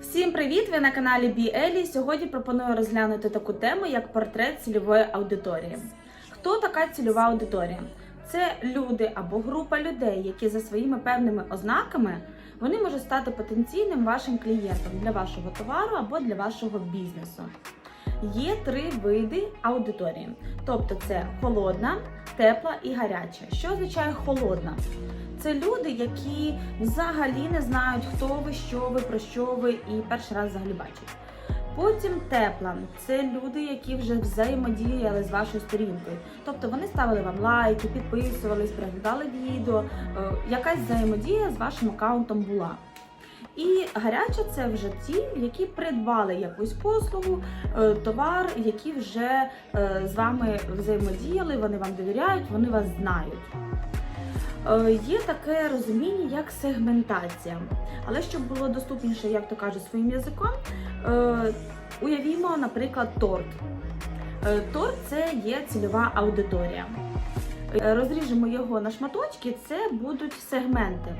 Всім привіт! Ви на каналі Бі Елі. Сьогодні пропоную розглянути таку тему, як портрет цільової аудиторії. Хто така цільова аудиторія? Це люди або група людей, які за своїми певними ознаками вони можуть стати потенційним вашим клієнтом для вашого товару або для вашого бізнесу. Є три види аудиторії, тобто це холодна, тепла і гаряча. Що означає холодна? Це люди, які взагалі не знають, хто ви, що ви, про що ви, і перший раз взагалі бачать. Потім тепла це люди, які вже взаємодіяли з вашою сторінкою. Тобто вони ставили вам лайки, підписувались, переглядали відео. е, Якась взаємодія з вашим аккаунтом була. І гаряча це вже ті, які придбали якусь послугу, е, товар, які вже е, з вами взаємодіяли, вони вам довіряють, вони вас знають. Е, Є таке розуміння, як сегментація. Але щоб було доступніше, як то кажуть, своїм язиком, е, уявімо, наприклад, торт. Е, Торт це є цільова аудиторія. Розріжемо його на шматочки, це будуть сегменти.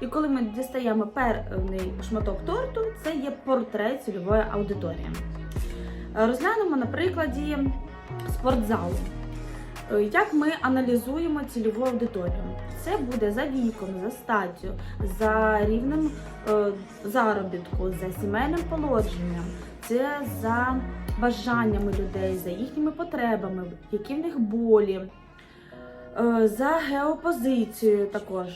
І коли ми дістаємо певний шматок торту, це є портрет цільової аудиторії. Розглянемо на прикладі спортзалу. Е, Як ми аналізуємо цільову аудиторію? Це буде за віком, за статтю, за рівнем е, заробітку, за сімейним положенням, це за бажаннями людей, за їхніми потребами, які в них болі, е, за геопозицією також.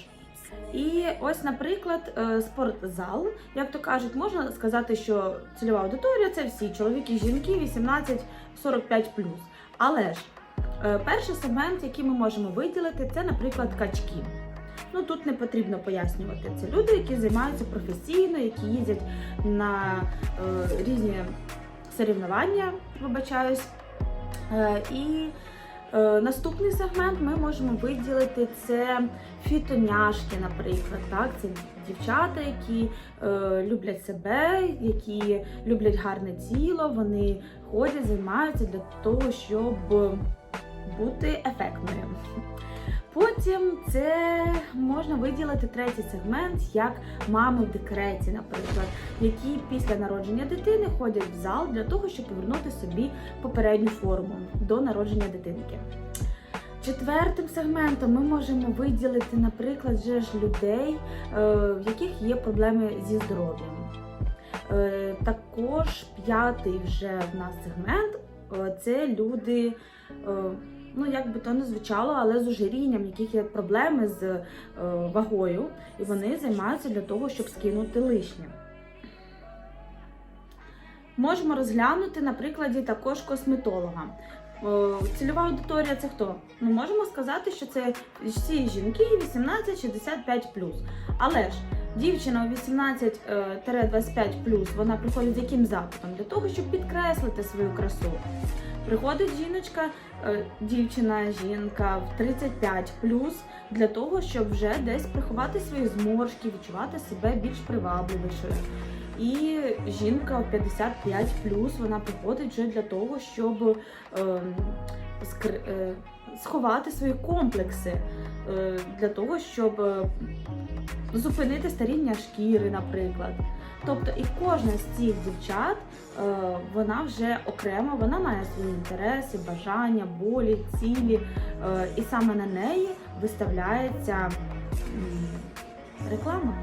І ось, наприклад, спортзал, як то кажуть, можна сказати, що цільова аудиторія це всі чоловіки жінки 18-45 Але ж Перший сегмент, який ми можемо виділити, це, наприклад, качки. Ну тут не потрібно пояснювати. Це люди, які займаються професійно, які їздять на е, різні соревнування, вибачаюсь. Е, і е, наступний сегмент ми можемо виділити це фітоняшки, наприклад. Так? Це дівчата, які е, люблять себе, які люблять гарне тіло, вони ходять, займаються для того, щоб бути ефектною. Потім це можна виділити третій сегмент як мами в декреті, наприклад, які після народження дитини ходять в зал для того, щоб повернути собі попередню форму до народження дитинки. Четвертим сегментом ми можемо виділити, наприклад, вже ж людей, е, в яких є проблеми зі здоров'ям. Е, Також п'ятий вже в нас сегмент е, це люди. Ну як би то не звучало, але з ожирінням, яких є проблеми з е, вагою, і вони займаються для того, щоб скинути лишнє. Можемо розглянути на прикладі також косметолога. Е, Цільова аудиторія це хто? Ну, можемо сказати, що це всі жінки 18-65 Але ж дівчина у 18-25 вона приходить з яким запитом? Для того, щоб підкреслити свою красу. Приходить жіночка, е, дівчина, жінка в 35 для того, щоб вже десь приховати свої зморшки, відчувати себе більш привабливішою. І жінка в 55 вона приходить вже для того, щоб е, скр- е, сховати свої комплекси, е, для того, щоб е, зупинити старіння шкіри, наприклад. Тобто і кожна з цих дівчат е, вона вже окремо, вона має свої інтереси, бажання, болі, цілі, е, і саме на неї виставляється реклама.